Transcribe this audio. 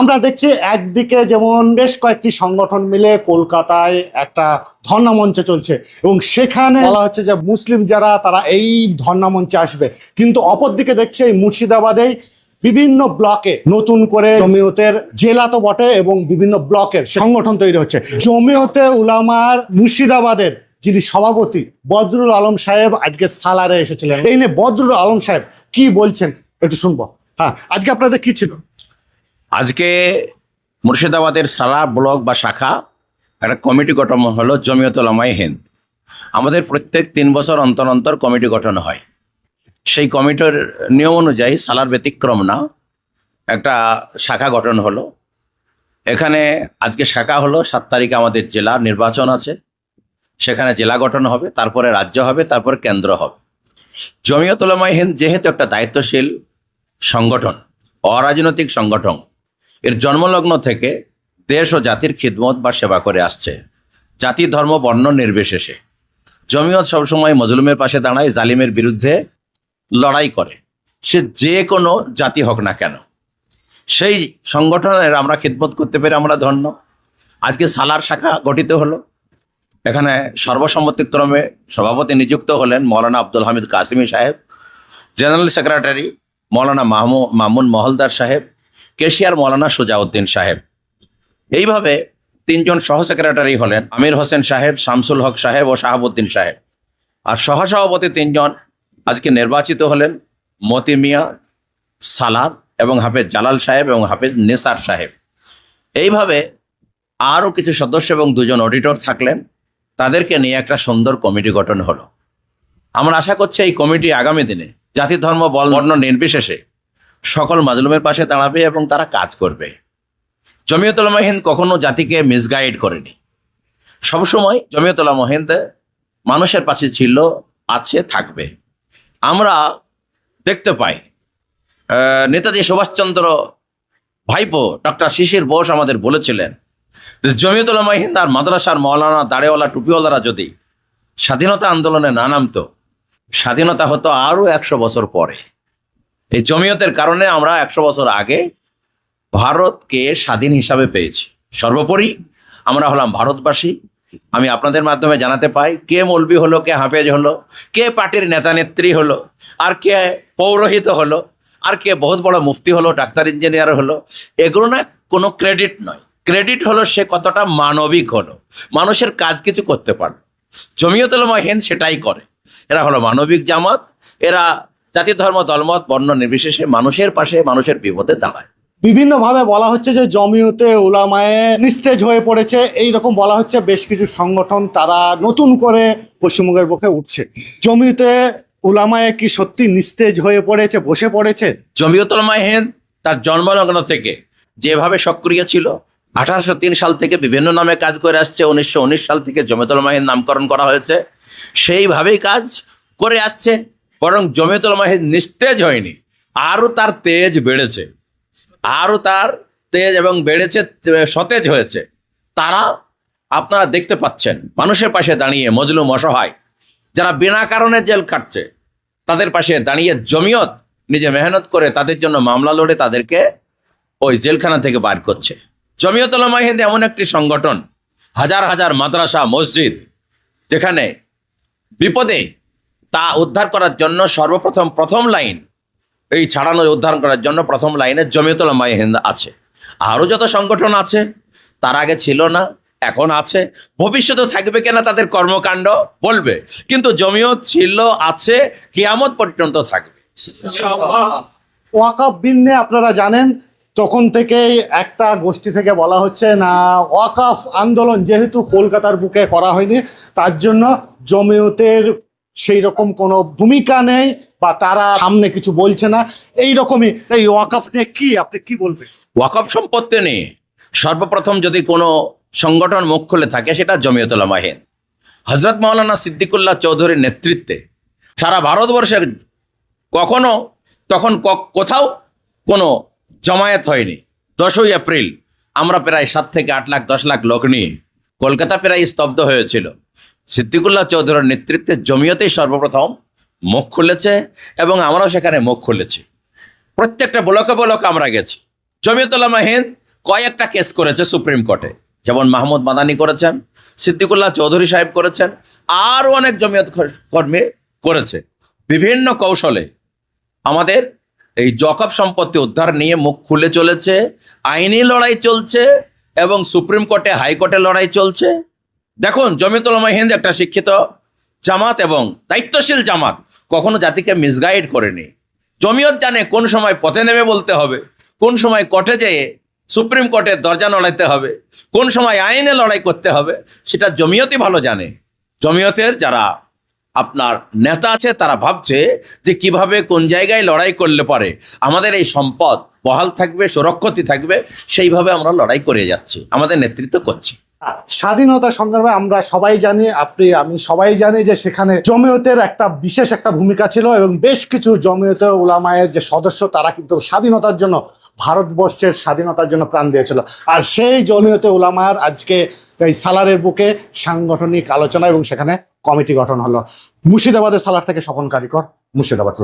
আমরা দেখছি একদিকে যেমন বেশ কয়েকটি সংগঠন মিলে কলকাতায় একটা ধর্ণা মঞ্চ চলছে এবং সেখানে বলা হচ্ছে যে মুসলিম যারা, তারা এই ধর্ণা মঞ্চে আসবে। কিন্তু অপরদিকে দেখছে এই মুর্শিদাবাদেই বিভিন্ন ব্লকে নতুন করে জমিয়তের জেলা তো বটে এবং বিভিন্ন ব্লকের সংগঠন তৈরি হচ্ছে। জমিয়তে উলামার মুর্শিদাবাদের যিনি সভাপতি বদরুল আলম সাহেব আজকে সালারে এসেছিলেন। এই নিয়ে বদরুল আলম সাহেব কি বলছেন একটু শুনব। হ্যাঁ আজকে আপনাদের কি ছিল? আজকে মুর্শিদাবাদের সারা ব্লক বা শাখা একটা কমিটি গঠন হলো জমিয়ত ওলামায়ে হিন্দ। আমাদের প্রত্যেক তিন বছর অন্তর অন্তর কমিটি গঠন হয়। সেই কমিটির নিয়ম অনুযায়ী সালার ব্যতিক্রম না, একটা শাখা গঠন হলো। এখানে আজকে শাখা হলো, সাত তারিখে আমাদের জেলা নির্বাচন আছে। সেখানে জেলা গঠন হবে, তারপরে রাজ্য হবে, তারপর কেন্দ্র হবে। জমিয়ত ওলামায়ে হিন্দ যেহেতু একটা দায়িত্বশীল সংগঠন, অরাজনৈতিক সংগঠন এর জন্মলগ্ন থেকে দেশ ও জাতির খিদমত বা সেবা করে আসছে। জাতি, ধর্ম, বর্ণ নির্বিশেষে। জমিয়ত সবসময় মজলুমের পাশে দাঁড়ায়, জালিমের বিরুদ্ধে লড়াই করে। সে যে কোনো জাতি হোক না কেন। সেই সংগঠনের আমরা খিদমত করতে পেরে আমরা ধন্য। আজকে সালার শাখা গঠিত হলো। এখানে সর্বসম্মতিক্রমে সভাপতি নিযুক্ত হলেন মৌলানা আব্দুল হামিদ কাসিমি সাহেব, জেনারেল সেক্রেটারি মৌলানা মাহমু মামুন মহলদার সাহেব কেশিয়ার মৌলানা সুজাউদ্দিন সাহেব। এইভাবে তিনজন সহ সেক্রেটারি হলেন আমির হোসেন সাহেব, শামসুল হক সাহেব ও শাহাবুদ্দিন সাহেব। আর সহসভাপতি তিনজন আজকে নির্বাচিত হলেন মতি মিয়া, সালাদ এবং হাফেজ জালাল সাহেব এবং হাফেজ নেসার সাহেব। এইভাবে আরও কিছু সদস্য এবং দুজন অডিটর থাকলেন। তাদেরকে নিয়ে একটা সুন্দর কমিটি গঠন হলো। আমরা আশা করছি এই কমিটি আগামী দিনে জাতি, ধর্ম, বর্ণ নির্বিশেষে সকল মাজলুমের পাশে দাঁড়াবে এবং তারা কাজ করবে। জমিয়তুল্লাহ হিন্দ কখনো জাতিকে মিসগাইড করেনি। সবসময় জমিয়তুল্লাহ হিন্দ মানুষের পাশে ছিল, আছে, থাকবে। আমরা দেখতে পাই নেতাজি সুভাষচন্দ্র ভাইপো ডক্টর শিশির বোস আমাদের বলেছিলেন যে জমিয়তুল্লাহ হিন্দ আর মাদ্রাসার মৌলানা দাড়েওয়ালা টুপিওয়ালারা যদি স্বাধীনতা আন্দোলনে না নামতো, স্বাধীনতা হতো আরও একশো বছর পরে। এই জমিয়তের কারণে আমরা একশো বছর আগে ভারতকে স্বাধীন হিসাবে পেয়েছি। সর্বোপরি আমরা হলাম ভারতবাসী। আমি আপনাদের মাধ্যমে জানাতে পাই, কে মৌলবি হলো, কে হাফেজ হলো, কে পার্টির নেতা নেত্রী হলো, আর কে পৌরোহিত হলো, আর কে বহুত বড় মুফতি হলো, ডাক্তার, ইঞ্জিনিয়ার হলো, এগুলো না কোনো ক্রেডিট নয়। ক্রেডিট হলো সে কতটা মানবিক হলো, মানুষের কাজ কিছু করতে পারল। জমিয়তুলমা হিন্দ সেটাই করে। এরা হলো মানবিক জামাত, এরা জাতি ধর্ম দলমত বর্ণ নির্বিশেষে মানুষের পাশে মানুষের বিপদে দাঁড়ায়। বিভিন্নভাবে বলা হচ্ছে যে জমিয়তে উলামায়ে নিস্তেজ হয়ে পড়েছে এই রকম বলা হচ্ছে বেশ কিছু সংগঠন তারা নতুন করে পশ্চিমবঙ্গের বুকে উঠছে। জমিয়তে উলামায়ে কি সত্যি নিস্তেজ হয়ে পড়েছে বসে পড়েছে? জমিয়তুল মাহিন তার জন্মলগ্ন থেকে যেভাবে সক্রিয় ছিল আঠারোশো তিন সাল থেকে বিভিন্ন নামে কাজ করে আসছে উনিশশো উনিশ সাল থেকে জমিয়তুল মাহিন নামকরণ করা হয়েছে। সেইভাবেই কাজ করে আসছে। বরং জমিয়তুল মাহিন নিস্তেজ হয়নি। আরও তার তেজ বেড়েছে। আরও তার তেজ এবং বেড়েছে, সতেজ হয়েছে। তারা আপনারা দেখতে পাচ্ছেন, মানুষের পাশে দাঁড়িয়ে মজলুম অসহায়, যারা বিনা কারণে জেল কাটছে তাদের পাশে দাঁড়িয়ে জমিয়ত নিজে মেহনত করে তাদের জন্য মামলা লড়ে তাদেরকে ওই জেলখানা থেকে বার করছে। জমিয়ত মাহিদ এমন একটি সংগঠন, হাজার হাজার মাদ্রাসা, মসজিদ, যেখানে বিপদে তা উদ্ধার করার জন্য সর্বপ্রথম প্রথম লাইন, এই ছাড়ানো উদ্ধার করার জন্য প্রথম লাইনে জমিয়তুল মাহিন্দ আছে। আরও যত সংগঠন আছে, তার আগে ছিল না, এখন আছে। ভবিষ্যতে থাকবে কিনা তাদের কর্মকাণ্ড বলবে, কিন্তু জমিয়ত ছিল, আছে, কিয়ামত পর্যন্ত থাকবে। ওয়াকাফ বিল নিয়ে আপনারা জানেন, তখন থেকেই একটা গোষ্ঠী থেকে বলা হচ্ছে, না, ওয়াকাফ আন্দোলন যেহেতু কলকাতার বুকে করা হয়নি, তার জন্য জমিয়তের সেই রকম কোনো ভূমিকা নেই বা তারা সামনে কিছু বলছে না। এই রকমই এই ওয়াকাফ নিয়ে কি? আপনি কি বলবেন? ওয়াকফ সম্পত্তি নিয়ে সর্বপ্রথম যদি কোনো সংগঠন মুখ খুলে থাকে, সেটা জমিয়তুল মাহিন হজরত মাওলানা সিদ্দিকুল্লাহ চৌধুরীর নেতৃত্বে। সারা ভারতবর্ষে কখনো তখন কোথাও কোনো জমায়েত হয়নি। দশই এপ্রিল, আমরা প্রায় সাত থেকে আট লাখ, দশ লাখ লোক নিয়ে। কলকাতা প্রায় স্তব্ধ হয়েছিল। সিদ্দিকুল্লাহ চৌধুরীর নেতৃত্বে জমিয়তেই সর্বপ্রথম মুখ খুলেছে এবং আমরাও সেখানে মুখ খুলেছি। প্রত্যেকটা ব্লকে ব্লকে আমরা গেছি। জমিয়তুল্লাহ মাহিন কয়েকটা কেস করেছে সুপ্রিম কোর্টে। যেমন মাহমুদ মাদানি করেছেন, সিদ্দিকুল্লাহ চৌধুরী সাহেব করেছেন, আরও অনেক জমিয়ত কর্মী করেছে। বিভিন্ন কৌশলে আমাদের এই জকব সম্পত্তি উদ্ধার নিয়ে মুখ খুলে চলেছে, আইনি লড়াই চলছে এবং সুপ্রিম কোর্টে হাইকোর্টে লড়াই চলছে। দেখুন জমিতুলমা হিন্দ একটা শিক্ষিত জামাত এবং দায়িত্বশীল জামাত, কখনো জাতিকে মিসগাইড করেনি। জমিয়ত জানে কোন সময় পথে নেমে বলতে হবে, কোন সময় কোর্টে যেয়ে সুপ্রিম কোর্টের দরজা লড়াইতে হবে, কোন সময় আইনে লড়াই করতে হবে, সেটা জমিয়তই ভালো জানে। জমিয়তের যারা আপনার নেতা আছে, তারা ভাবছে যে কীভাবে কোন জায়গায় লড়াই করলে পারে। আমাদের এই সম্পদ বহাল থাকবে, সুরক্ষিত থাকবে, সেইভাবে আমরা লড়াই করে যাচ্ছি, আমাদের নেতৃত্ব করছি। স্বাধীনতা সংগ্রামে আমরা সবাই জানি, আপনি, আমি সবাই জানি যে সেখানে জমিয়তের একটা বিশেষ একটা ভূমিকা ছিল এবং বেশ কিছু জমিয়ত উলামায়ের যে সদস্য তারা কিন্তু স্বাধীনতার জন্য, ভারতবর্ষের স্বাধীনতার জন্য প্রাণ দিয়েছিল। আর সেই জমিয়তে উলামার আজকে এই সালারের বুকে সাংগঠনিক আলোচনা এবং সেখানে কমিটি গঠন হলো। মুর্শিদাবাদের সালার থেকে স্বপন কারিকর, মুর্শিদাবাদ